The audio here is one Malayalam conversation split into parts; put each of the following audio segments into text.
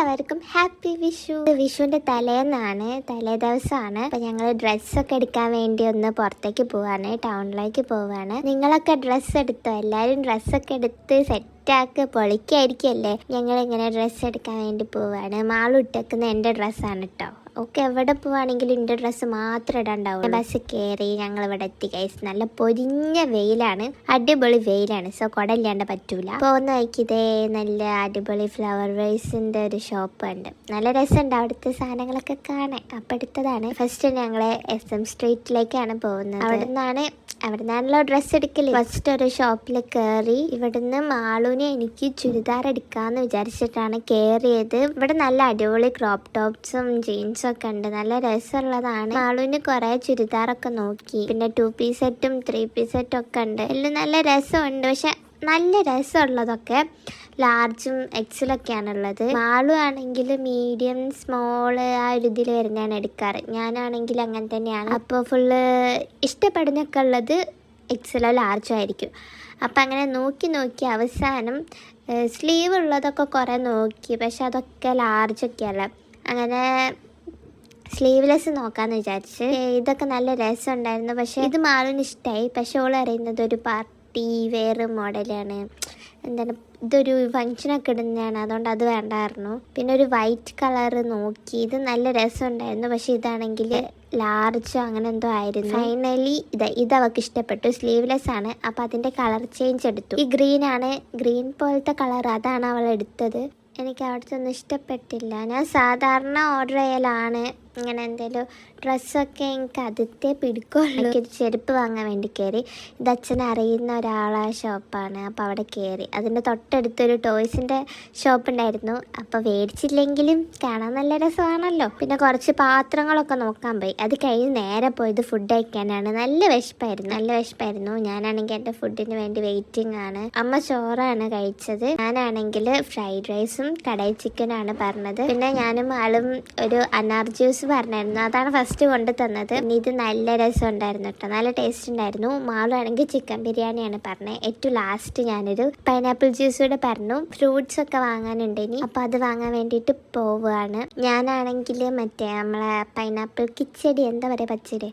എല്ലാവർക്കും ഹാപ്പി വിഷു. വിഷുവിന്റെ തലേന്നാണ് തലേ ദിവസമാണ് അപ്പൊ ഞങ്ങൾ ഡ്രസ്സൊക്കെ എടുക്കാൻ വേണ്ടി ഒന്ന് പുറത്തേക്ക് പോവാണ് ടൗണിലേക്ക് പോവാണ്. നിങ്ങളൊക്കെ ഡ്രസ്സ് എടുത്തോ? എല്ലാവരും ഡ്രസ്സൊക്കെ എടുത്ത് സെറ്റ് സെറ്റാക്ക് പൊളിക്കായിരിക്കല്ലേ? ഞങ്ങൾ ഇങ്ങനെ ഡ്രസ്സ് എടുക്കാൻ വേണ്ടി പോവാണ്. മാളുട്ടേക്കുന്ന എന്റെ ഡ്രസ്സാണ് കേട്ടോ ഒക്കെ എവിടെ പോവാണെങ്കിലും എന്റെ ഡ്രസ്സ് മാത്രം ഇടാണ്ടാവും ബസ് കയറി ഞങ്ങൾ ഇവിടെ എത്തി കൈസ് നല്ല പൊരിഞ്ഞ വെയിലാണ്. അടിപൊളി വെയിലാണ്. സോ കുടല്ലാണ്ട് പറ്റൂല. പോകുന്ന വഴിക്കിതേ നല്ല അടിപൊളി ഫ്ലവർ വേസിന്റെ ഒരു ഷോപ്പ് ഉണ്ട്. നല്ല രസമുണ്ട്. അവിടുത്തെ സാധനങ്ങളൊക്കെ കാണാൻ. അപ്പം എടുത്തതാണ് ഫസ്റ്റ് ഞങ്ങൾ എസ് എം സ്ട്രീറ്റിലേക്കാണ് പോകുന്നത്. അവിടെ നിന്നാണ് അവിടെ നിന്നാണല്ലോ ഡ്രസ്സ് എടുക്കൽ. ഫസ്റ്റ് ഒരു ഷോപ്പിൽ കയറി ഇവിടുന്ന് മാളൂനെ എനിക്ക് ചുരിദാർ എടുക്കാന്ന് വിചാരിച്ചിട്ടാണ് കയറിയത് ഇവിടെ നല്ല അടിപൊളി ക്രോപ്പ് ടോപ്സും ജീൻസും ഒക്കെ ഉണ്ട്. നല്ല രസമുള്ളതാണ്. മാളുവിന് കുറെ ചുരിദാറൊക്കെ നോക്കി. പിന്നെ ടു പീസ് സെറ്റും ത്രീ പീസ് സെറ്റും ഒക്കെ ഉണ്ട്. എല്ലാം നല്ല രസമുണ്ട്. പക്ഷെ നല്ല രസമുള്ളതൊക്കെ ലാർജും എക്സലൊക്കെയാണുള്ളത് മാളു ആണെങ്കിൽ മീഡിയം സ്മോൾ ആ ഒരു ഇതിൽ വരുന്നതാണ് എടുക്കാറ്. ഞാനാണെങ്കിൽ അങ്ങനെ തന്നെയാണ്. അപ്പോൾ ഫുള്ള് ഇഷ്ടപ്പെടുന്നൊക്കെ ഉള്ളത് എക്സലോ ലാർജോ ആയിരിക്കും. അപ്പം അങ്ങനെ നോക്കി നോക്കി അവസാനം സ്ലീവ് ഉള്ളതൊക്കെ കുറേ നോക്കി. പക്ഷെ അതൊക്കെ ലാർജൊക്കെയല്ല അങ്ങനെ സ്ലീവ്ലെസ് നോക്കാന്ന് വിചാരിച്ച്. ഇതൊക്കെ നല്ല രസമുണ്ടായിരുന്നു. പക്ഷേ ഇത് മാളിന് ഇഷ്ടമായി പക്ഷെ ഓൾ അറിയുന്നത് ഒരു പാർട്ടി വെയർ മോഡലാണ്. എന്താണ് ഇതൊരു ഫങ്ഷനൊക്കെ ഇടുന്നതാണ്. അതുകൊണ്ട് അത് വേണ്ടായിരുന്നു. പിന്നെ ഒരു വൈറ്റ് കളർ നോക്കി. ഇത് നല്ല രസമുണ്ടായിരുന്നു. പക്ഷെ ഇതാണെങ്കിൽ ലാർജോ അങ്ങനെ എന്തോ ആയിരുന്നു. ഫൈനലി ഇത് ഇത് അവൾക്ക് ഇഷ്ടപ്പെട്ടു. സ്ലീവ്ലെസ് ആണ്. അപ്പോൾ അതിന്റെ കളർ ചേഞ്ച് എടുത്തു. ഈ ഗ്രീൻ ആണ്. ഗ്രീൻ പോലത്തെ കളർ അതാണ് അവൾ എടുത്തത്. എനിക്ക് അവിടുത്തെ ഒന്നും ഇഷ്ടപ്പെട്ടില്ല. ഞാൻ സാധാരണ ഓർഡർ ചെയ്യലാണ്. ഇങ്ങനെ എന്തെങ്കിലും ഡ്രസ്സൊക്കെ എനിക്ക് ആദ്യത്തെ പിടിക്കുള്ളൂ എനിക്കൊരു ചെരുപ്പ് വാങ്ങാൻ വേണ്ടി കയറി ഇത് അച്ഛൻ അറിയുന്ന ഒരാളെ ഷോപ്പാണ്. അപ്പോൾ അവിടെ കയറി അതിന്റെ തൊട്ടടുത്തൊരു ടോയ്സിന്റെ ഷോപ്പ് ഉണ്ടായിരുന്നു അപ്പോൾ മേടിച്ചില്ലെങ്കിലും കാണാൻ നല്ല രസമാണല്ലോ. പിന്നെ കുറച്ച് പാത്രങ്ങളൊക്കെ നോക്കാൻ പോയി. അത് കഴിഞ്ഞ് നേരെ പോയത് ഫുഡ് കഴിക്കാനാണ്. നല്ല വിശപ്പായിരുന്നു. നല്ല വിശപ്പായിരുന്നു. ഞാനാണെങ്കിൽ എന്റെ ഫുഡിന് വേണ്ടി വെയിറ്റിംഗ് ആണ്. അമ്മ ചോറാണ് കഴിച്ചത്. ഞാനാണെങ്കിൽ ഫ്രൈഡ് റൈസും കടയിൽ ചിക്കനാണ് പറഞ്ഞത്. പിന്നെ ഞാനും ആളും ഒരു അനാർ ജ്യൂസ് പറഞ്ഞായിരുന്നു അതാണ് ഫസ്റ്റ് കൊണ്ട് തന്നത്. ഇത് നല്ല രസം ഉണ്ടായിരുന്നു കേട്ടോ. നല്ല ടേസ്റ്റ് ഉണ്ടായിരുന്നു. മാളാണെങ്കിൽ ചിക്കൻ ബിരിയാണിയാണ് പറഞ്ഞത് ഏറ്റവും ലാസ്റ്റ് ഞാനൊരു പൈനാപ്പിൾ ജ്യൂസ് കൂടെ പറഞ്ഞു. ഫ്രൂട്ട്സ് ഒക്കെ വാങ്ങാനുണ്ട് ഇനി. അപ്പോൾ അത് വാങ്ങാൻ വേണ്ടിയിട്ട് പോവുകയാണ്. ഞാനാണെങ്കിൽ മറ്റേ നമ്മളെ പൈനാപ്പിൾ കിച്ചടി. എന്താ പറയുക പച്ചടി?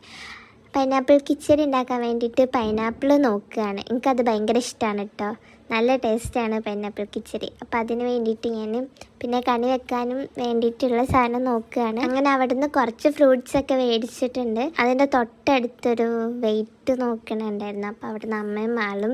പൈനാപ്പിൾ കിച്ചടി ഉണ്ടാക്കാൻ വേണ്ടിയിട്ട് പൈനാപ്പിൾ നോക്കുകയാണ്. എനിക്കത് ഭയങ്കര ഇഷ്ടമാണ് കേട്ടോ. നല്ല ടേസ്റ്റാണ് പൈനാപ്പിൾ കിച്ചടി. അപ്പോൾ അതിന് വേണ്ടിയിട്ട് ഞാൻ പിന്നെ കണി വെക്കാനും വേണ്ടിയിട്ടുള്ള സാധനം നോക്കുകയാണ്. അങ്ങനെ അവിടുന്ന് കുറച്ച് ഫ്രൂട്ട്സ് ഒക്കെ മേടിച്ചിട്ടുണ്ട്. അതിന്റെ തൊട്ടടുത്തൊരു വെയിറ്റ് നോക്കണുണ്ടായിരുന്നു. അപ്പോൾ അവിടുന്ന് അമ്മയും മാളും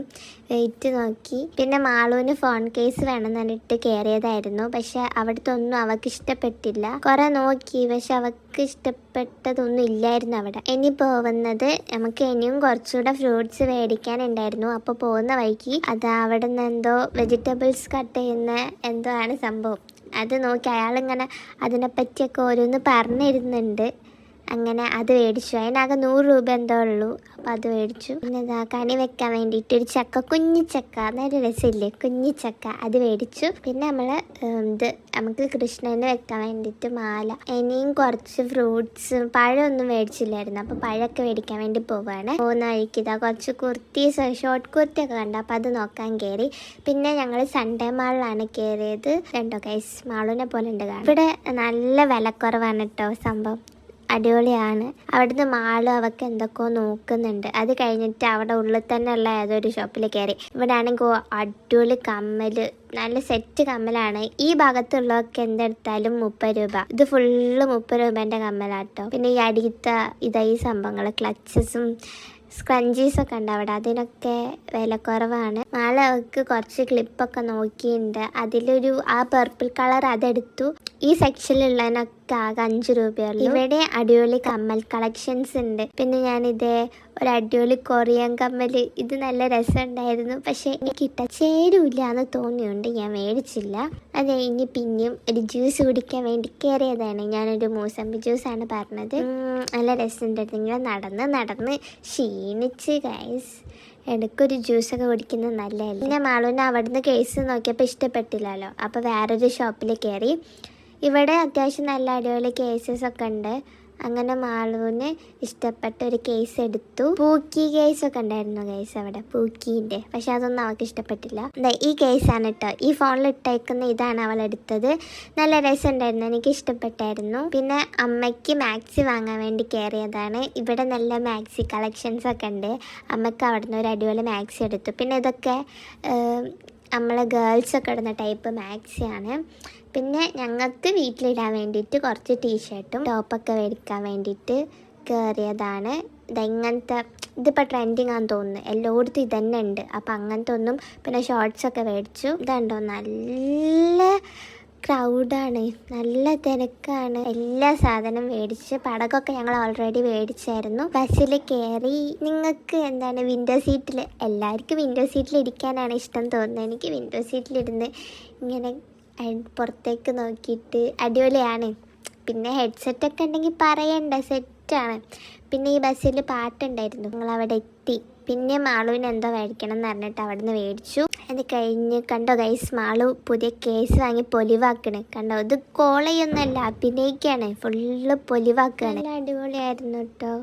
വെയിറ്റ് നോക്കി. പിന്നെ മാളുവിന് ഫോൺ കേസ് വേണമെന്ന് പറഞ്ഞിട്ട് കയറിയതായിരുന്നു പക്ഷെ അവിടുത്തെ ഒന്നും അവൾക്ക് ഇഷ്ടപ്പെട്ടില്ല. കുറേ നോക്കി. പക്ഷെ അവൾക്ക് ഇഷ്ടപ്പെട്ടതൊന്നും ഇല്ലായിരുന്നു അവിടെ. ഇനി പോകുന്നത് നമുക്ക് ഇനിയും കുറച്ചുകൂടെ ഫ്രൂട്ട്സ് മേടിക്കാനുണ്ടായിരുന്നു. അപ്പോൾ പോകുന്ന വഴിക്ക് അത് അവിടെ നിന്ന് എന്തോ വെജിറ്റബിൾസ് കട്ട് ചെയ്യുന്ന എന്തോ ആണ് സംഭവം. അത് നോക്കി. അയാളിങ്ങനെ അതിനെപ്പറ്റിയൊക്കെ ഓരോന്ന് പറഞ്ഞിരുന്നുണ്ട്. അങ്ങനെ അത് മേടിച്ചു. അതിനാകെ നൂറ് രൂപ എന്തോ ഉള്ളൂ. അപ്പം അത് മേടിച്ചു. പിന്നെ ഇതാ കണി വെക്കാൻ വേണ്ടിയിട്ട് ഒരു ചക്ക കുഞ്ഞി ചക്ക. നല്ല രസമില്ലേ? കുഞ്ഞി ചക്ക. അത് മേടിച്ചു. പിന്നെ നമ്മൾ ഇത് നമുക്ക് കൃഷ്ണന് വെക്കാൻ വേണ്ടിയിട്ട് മാല. ഇനിയും കുറച്ച് ഫ്രൂട്ട്സ് പഴമൊന്നും മേടിച്ചില്ലായിരുന്നു. അപ്പോൾ പഴമൊക്കെ മേടിക്കാൻ വേണ്ടി പോവുകയാണ് പോകുന്ന വഴിക്ക് ഇതാ കുറച്ച് കുർത്തീസ് ഷോർട്ട് കുർത്തിയൊക്കെ കണ്ടു. അപ്പോൾ അത് നോക്കാൻ കയറി. പിന്നെ ഞങ്ങൾ സൺഡേ മാളിലാണ് കയറിയത് രണ്ടോ കൈസ് മാളിനെ പോലെ ഉണ്ട് ഇവിടെ നല്ല വിലക്കുറവാണ് കേട്ടോ സംഭവം. അടിപൊളിയാണ്. അവിടുന്ന് മാളും അവർക്ക് എന്തൊക്കെയോ നോക്കുന്നുണ്ട്. അത് കഴിഞ്ഞിട്ട് അവിടെ ഉള്ളിൽ തന്നെ ഉള്ള ഏതൊരു ഷോപ്പിൽ കയറി. ഇവിടെ ആണെങ്കിൽ അടിപൊളി കമ്മൽ. നല്ല സെറ്റ് കമ്മലാണ്. ഈ ഭാഗത്തുള്ളവർക്ക് എന്തെടുത്താലും മുപ്പത് രൂപ. ഇത് ഫുള്ള് മുപ്പത് രൂപേന്റെ കമ്മലാട്ടോ. പിന്നെ ഈ അടിയത്ത ഇതായി സംഭവങ്ങൾ ക്ലച്ചസും സ്ക്രഞ്ചീസ് ഒക്കെ ഉണ്ട് അവിടെ. അതിനൊക്കെ വിലക്കുറവാണ്. നാളെ അവർക്ക് കുറച്ച് ക്ലിപ്പൊക്കെ നോക്കിയിട്ടുണ്ട് അതിലൊരു ആ പർപ്പിൾ കളർ അതെടുത്തു. ഈ സെക്ഷനിലുള്ളതിനൊക്കെ ആകെ അഞ്ച് രൂപയുള്ളൂ ഇവിടെ അടിപൊളി കമ്മൽ കളക്ഷൻസ് ഉണ്ട്. പിന്നെ ഞാനിതേ ഒരു അടിപൊളി കൊറിയൻ കമ്മൽ ഇത് നല്ല രസമുണ്ടായിരുന്നു. പക്ഷെ എനിക്ക് ഇട്ട ചേരൂല എന്ന് തോന്നിയുണ്ട് ഞാൻ മേടിച്ചില്ല. അത് കഴിഞ്ഞ് പിന്നെയും ഒരു ജ്യൂസ് കുടിക്കാൻ വേണ്ടി കയറിയതാണ്. ഞാനൊരു മൂസമ്പി ജ്യൂസാണ് പറഞ്ഞത്. നല്ല രസമുണ്ടായിരുന്നു ഇങ്ങനെ നടന്ന് നടന്ന് ക്ഷീണിച്ച് ഗൈസ് ഇടയ്ക്കൊരു ജ്യൂസൊക്കെ കുടിക്കുന്നത് നല്ലതല്ല? പിന്നെ മാളൂന് അവിടുന്ന് കേസ് നോക്കിയപ്പോൾ ഇഷ്ടപ്പെട്ടില്ലല്ലോ. അപ്പോൾ വേറൊരു ഷോപ്പിൽ കയറി ഇവിടെ അത്യാവശ്യം നല്ല അടിപൊളി കേസസ് ഒക്കെ ഉണ്ട്. അങ്ങനെ മാളുവിന് ഇഷ്ടപ്പെട്ട ഒരു കേസ് എടുത്തു. പൂക്കി കേസ് ഒക്കെ ഉണ്ടായിരുന്നു കേസ് അവിടെ? പൂക്കീന്റെ. പക്ഷെ അതൊന്നും അവൾക്ക് ഇഷ്ടപ്പെട്ടില്ല. ഈ കേസാണ് കേട്ടോ ഈ ഫോണിൽ ഇട്ടേക്കുന്ന ഇതാണ് അവൾ എടുത്തത്. നല്ല രസം ഉണ്ടായിരുന്നു. എനിക്ക് ഇഷ്ടപ്പെട്ടായിരുന്നു. പിന്നെ അമ്മയ്ക്ക് മാക്സി വാങ്ങാൻ വേണ്ടി കയറിയതാണ്. ഇവിടെ നല്ല മാക്സി കളക്ഷൻസ് ഒക്കെ ഉണ്ട്. അമ്മയ്ക്ക് അവിടെ നിന്ന് ഒരു അടിപൊളി മാക്സി എടുത്തു. പിന്നെ ഇതൊക്കെ നമ്മൾ ഗേൾസൊക്കെ ഇടുന്ന ടൈപ്പ് മാക്സിയാണ് പിന്നെ ഞങ്ങൾക്ക് വീട്ടിലിടാൻ വേണ്ടിയിട്ട് കുറച്ച് ടീഷർട്ടും ടോപ്പൊക്കെ മേടിക്കാൻ വേണ്ടിയിട്ട് കയറിയതാണ് ഇതെങ്ങനത്തെ ഇതിപ്പോൾ ട്രെൻഡിങ് ആണെന്ന് തോന്നുന്നു. എല്ലായിടത്തും ഇതന്നെ ഉണ്ട്. അപ്പോൾ അങ്ങനത്തെ ഒന്നും പിന്നെ ഷോർട്സ് ഒക്കെ മേടിച്ചു. ഇതുണ്ടോ നല്ല ക്രൗഡാണ് നല്ല തിരക്കാണ്. എല്ലാ സാധനം മേടിച്ച് പടകമൊക്കെ ഞങ്ങൾ ഓൾറെഡി മേടിച്ചായിരുന്നു. ബസ്സിൽ കയറി നിങ്ങൾക്ക് എന്താണ് വിൻഡോ സീറ്റിൽ എല്ലാവർക്കും വിൻഡോ സീറ്റിൽ ഇരിക്കാനാണ് ഇഷ്ടം തോന്നുന്നത്. എനിക്ക് വിൻഡോ സീറ്റിലിരുന്ന് ഇങ്ങനെ പുറത്തേക്ക് നോക്കിയിട്ട് അടിപൊളിയാണ്. പിന്നെ ഹെഡ്സെറ്റൊക്കെ ഉണ്ടെങ്കിൽ പറയണ്ട സെറ്റാണ് പിന്നെ ഈ ബസ്സിൽ പാട്ടുണ്ടായിരുന്നു. ഞങ്ങൾ അവിടെ എത്തി. പിന്നെ മാളുവിന് എന്തോ മേടിക്കണം എന്ന് പറഞ്ഞിട്ട് അവിടെ നിന്ന് മേടിച്ചു. അത് കഴിഞ്ഞ് കണ്ടോ ഗൈസ് മാളു പുതിയ കേസ് വാങ്ങി പൊലിവാക്കണ്. കണ്ടോ ഇത് കോളയൊന്നുമല്ല അഭിനയിക്കാണ്. ഫുള്ള് പൊലിവാക്കുകയാണ് നല്ല അടിപൊളിയായിരുന്നു കേട്ടോ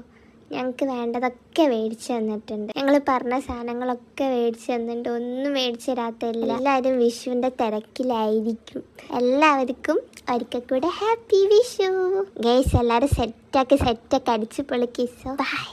ഞങ്ങൾക്ക് വേണ്ടതൊക്കെ മേടിച്ച് തന്നിട്ടുണ്ട്. ഞങ്ങൾ പറഞ്ഞ സാധനങ്ങളൊക്കെ മേടിച്ച് തന്നിട്ടുണ്ട്. ഒന്നും മേടിച്ച് തരാത്ത എല്ലാവരും വിഷുവിന്റെ തിരക്കിലായിരിക്കും. എല്ലാവർക്കും ഒരിക്കൽ കൂടെ ഹാപ്പി വിഷു. ഗൈസ് എല്ലാവരും സെറ്റാക്കി സെറ്റാക്കി അടിച്ച് പൊളിക്കിസോ ബൈ